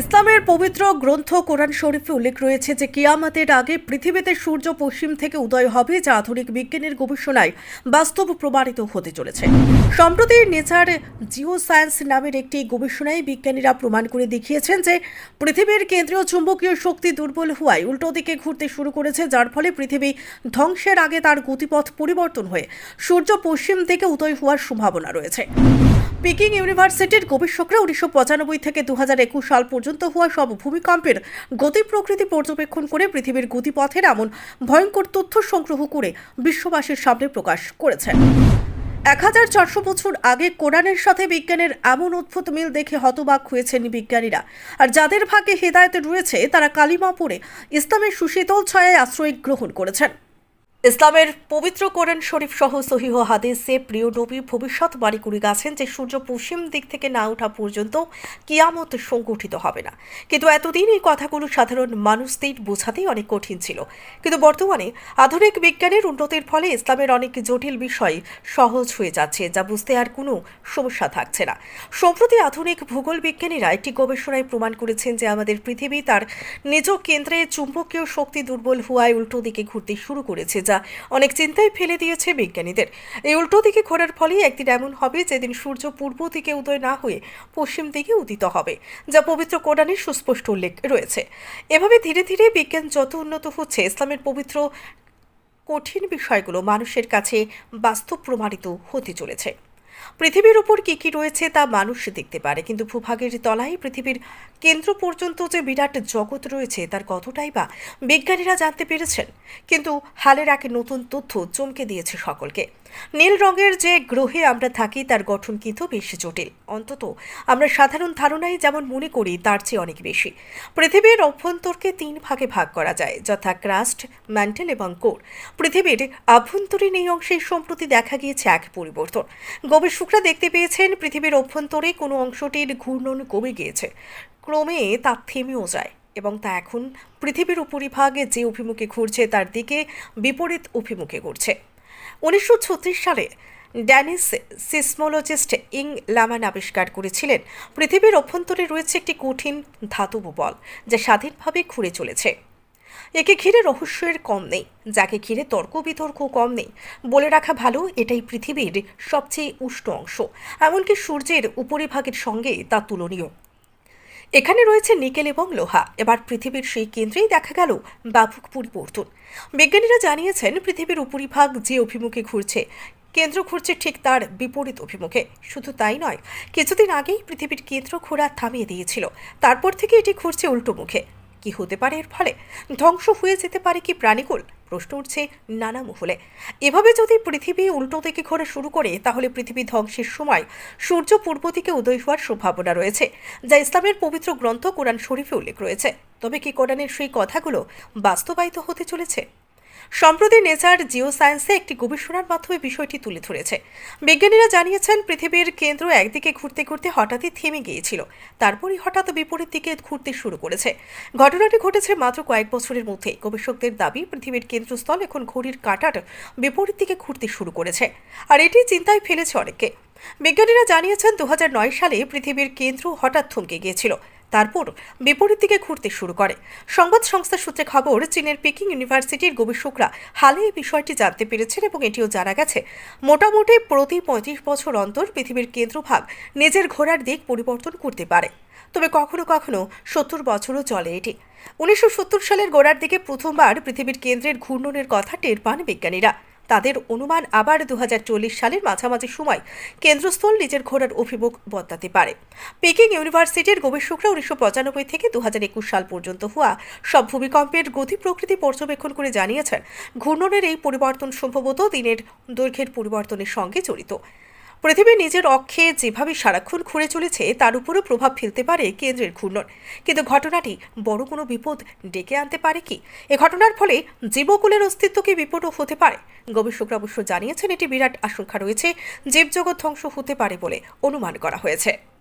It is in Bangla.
ইসলামের পবিত্র গ্রন্থ কোরআন শরীফে উল্লেখ রয়েছে যে কিয়ামতের আগে পৃথিবীতে সূর্য পশ্চিম থেকে উদয় হবে, যা আধুনিক বিজ্ঞানের গবেষণায় বাস্তব প্রমাণিত হতে চলেছে। সম্প্রতি নেচার জিও সায়েন্স নামের একটি গবেষণায় বিজ্ঞানীরা প্রমাণ করে দেখিয়েছেন যে পৃথিবীর কেন্দ্রীয় চুম্বকীয় শক্তি দুর্বল হওয়ায় উল্টো দিকে ঘুরতে শুরু করেছে, যার ফলে পৃথিবী ধ্বংসের আগে তার গতিপথ পরিবর্তন হয়ে সূর্য পশ্চিম থেকে উদয় হওয়ার সম্ভাবনা রয়েছে। পিকিং ইউনিভার্সিটির গবেষকরা উনিশশো পঁচানব্বই থেকে দু হাজার একুশ সাল পর্যন্ত হওয়া সব ভূমিকম্পের গতি প্রকৃতি পর্যবেক্ষণ করে পৃথিবীর গতিপথের এমন ভয়ঙ্কর তথ্য সংগ্রহ করে বিশ্ববাসীর সামনে প্রকাশ করেছেন এক হাজার চারশো বছর আগে কোরআনের সাথে বিজ্ঞানের এমন অদ্ভুত মিল দেখে হতবাক হয়েছেন বিজ্ঞানীরা। আর যাদের ভাগে হেদায়ত রয়েছে, তারা কালিমা পড়ে ইসলামের সুশীতল ছায়ায় আশ্রয় গ্রহণ করেছেন। ইসলামের পবিত্র কোরআন শরীফ সহ সহিহ হাদিসে প্রিয় নবী ভবিষ্যৎবাণী করে গেছেন যে সূর্য পশ্চিম দিক থেকে না ওঠা পর্যন্ত কিয়ামত সংগঠিত হবে না। কিন্তু এতদিন এই কথাগুলো সাধারণ মানুষদের বোঝাতেই অনেক কঠিন ছিল। কিন্তু বর্তমানে আধুনিক বিজ্ঞানের উন্নতির ফলে ইসলামের অনেক জটিল বিষয় সহজ হয়ে যাচ্ছে, যা বুঝতে আর কোনো সমস্যা থাকছে না। সম্প্রতি আধুনিক ভূগোল বিজ্ঞানীরা একটি গবেষণায় প্রমাণ করেছেন যে আমাদের পৃথিবী তার নিজ কেন্দ্রে চুম্বকীয় শক্তি দুর্বল হওয়ায় উল্টো দিকে ঘুরতে শুরু করেছে, যা অনেক চিন্তায় ফেলে দিয়েছে বিজ্ঞানীদের। এই উল্টো দিকে ঘোরার ফলে একদিন এমন হবে যেদিন সূর্য পূর্ব দিকে উদয় না হয়ে পশ্চিম দিকে উদিত হবে, যা পবিত্র কোরআনে সুস্পষ্ট উল্লেখ রয়েছে। এভাবে ধীরে ধীরে বিজ্ঞান যত উন্নত হচ্ছে, ইসলামের পবিত্র কঠিন বিষয়গুলো মানুষের কাছে বাস্তব প্রমাণিত হতে চলেছে। পৃথিবীর উপর কী কী রয়েছে তা মানুষ দেখতে পারে, কিন্তু ভূভাগের তলায় পৃথিবীর কেন্দ্র পর্যন্ত যে বিরাট জগৎ রয়েছে, তার কতটাই বা বিজ্ঞানীরা জানতে পেরেছেন? কিন্তু হালের এক নতুন তথ্য চমকে দিয়েছে সকলকে। নীল রঙের যে গ্রহে আমরা থাকি, তার গঠন কিন্তু বেশ জটিল। অন্তত আমরা সাধারণ ধারণাই যেমন মনে করি, তার চেয়ে অনেক বেশি। পৃথিবীর অভ্যন্তরকে তিন ভাগে ভাগ করা যায়, যথা ক্রাস্ট, ম্যান্টেল এবং কোর। পৃথিবীর আভ্যন্তরীণ এই অংশে সম্প্রতি দেখা গিয়েছে এক পরিবর্তন। গবেষকরা দেখতে পেয়েছেন, পৃথিবীর অভ্যন্তরে কোনো অংশটির ঘূর্ণন কমে গিয়েছে। ক্রমে তা থেমেও যায় এবং তা এখন পৃথিবীর উপরিভাগে যে অভিমুখে ঘুরছে তার দিকে বিপরীত অভিমুখে ঘুরছে। উনিশশো ছত্রিশ সালে ড্যানিস সিসমোলজিস্ট ইং লামান আবিষ্কার করেছিলেন, পৃথিবীর অভ্যন্তরে রয়েছে একটি কঠিন ধাতব বল, যা স্বাধীনভাবে ঘুরে চলেছে। একে ঘিরে রহস্যের কম নেই, যাকে ঘিরে তর্ক বিতর্ক কম নেই। বলে রাখা ভালো, এটাই পৃথিবীর সবচেয়ে উষ্ণ অংশ। এমনকি সূর্যের উপরিভাগের সঙ্গে তা তুলনীয়। এখানে রয়েছে নিকেল এবং লোহা। এবার পৃথিবীর সেই কেন্দ্রেই দেখা গেল ব্যাপক পরিবর্তন। বিজ্ঞানীরা জানিয়েছেন, পৃথিবীর উপরিভাগ যে অভিমুখে ঘুরছে, কেন্দ্র ঘুরছে ঠিক তার বিপরীত অভিমুখে। শুধু তাই নয়, কিছুদিন আগেই পৃথিবীর কেন্দ্র ঘোরা থামিয়ে দিয়েছিল। তারপর থেকে এটি ঘুরছে উল্টো মুখে। কি হতে পারে এর ফলে? ধ্বংস হয়ে যেতে পারে কি প্রাণীকুল? প্রশ্ন উঠছে নানা মহলে। এভাবে যদি পৃথিবী উল্টো দিকে ঘোরা শুরু করে, তাহলে পৃথিবী ধ্বংসের সময় সূর্য পূর্ব দিকে উদয় হওয়ার সম্ভাবনা রয়েছে, যা ইসলামের পবিত্র গ্রন্থ কোরআন শরীফে উল্লেখ রয়েছে। তবে কি কোরআনের সেই কথাগুলো বাস্তবায়িত হতে চলেছে? সম্প্রতি নেচার জিও সায়েন্সে একটি গবেষণার মাধ্যমে বিষয়টি তুলে ধরেছে। বিজ্ঞানীরা জানিয়েছেন, পৃথিবীর কেন্দ্র একদিকে ঘুরতে ঘুরতে হঠাৎই থেমে গিয়েছিল, তারপরই হঠাৎ বিপরীত দিকে ঘুরতে শুরু করেছে। ঘটনাটি ঘটেছে মাত্র কয়েক বছরের মধ্যে গবেষকদের দাবি, পৃথিবীর কেন্দ্রস্থল এখন ঘড়ির কাঁটার বিপরীত দিকে ঘুরতে শুরু করেছে, আর এটি চিন্তায় ফেলেছে অনেককে। বিজ্ঞানীরা জানিয়েছেন দু হাজার নয় সালে পৃথিবীর কেন্দ্র হঠাৎ থমকে গিয়েছিল। তারপর বিপরীত দিকে ঘুরতে শুরু করে। সংবাদ সংস্থা সূত্রে খবর, চীনের পেকিং ইউনিভার্সিটির গবেষকরা হালে এই বিষয়টি জানতে পেরেছেন এবং এটিও জানা গেছে, মোটামুটি প্রতি পঁয়ত্রিশ বছর অন্তর পৃথিবীর কেন্দ্রভাগ নিজের ঘোরার দিক পরিবর্তন করতে পারে। তবে কখনো কখনো সত্তর বছরও চলে এটি। উনিশশো সত্তর সালের গোড়ার দিকে প্রথমবার পৃথিবীর কেন্দ্রের ঘূর্ণনের কথা টের পান বিজ্ঞানীরা। তাদের অনুমান আবার দুহাজার চল্লিশ সালের মাঝামাঝি সময় কেন্দ্রস্থল নিজের ঘোরার অভিমুখ বদলাতে পারে। পেকিং ইউনিভার্সিটির গবেষকরা উনিশশো পঁচানব্বই থেকে দু হাজার একুশ সাল পর্যন্ত হওয়া সব ভূমিকম্পের গতি প্রকৃতি পর্যবেক্ষণ করে জানিয়েছেন, ঘূর্ণনের এই পরিবর্তন সম্ভবত দিনের দৈর্ঘ্যের পরিবর্তনের সঙ্গে জড়িত। পৃথিবী নিজের অক্ষে যেভাবে সারাক্ষণ ঘুরে চলেছে, তার উপরও প্রভাব ফেলতে পারে কেন্দ্রের ঘূর্ণন। কিন্তু ঘটনাটি বড় কোনো বিপদ ডেকে আনতে পারে কি? এ ঘটনার ফলে জীবকুলের অস্তিত্বকে বিপদও হতে পারে। গবেষকরা অবশ্য জানিয়েছেন, এটি বিরাট আশঙ্কা রয়েছে, জীবজগৎ ধ্বংস হতে পারে বলে অনুমান করা হয়েছে।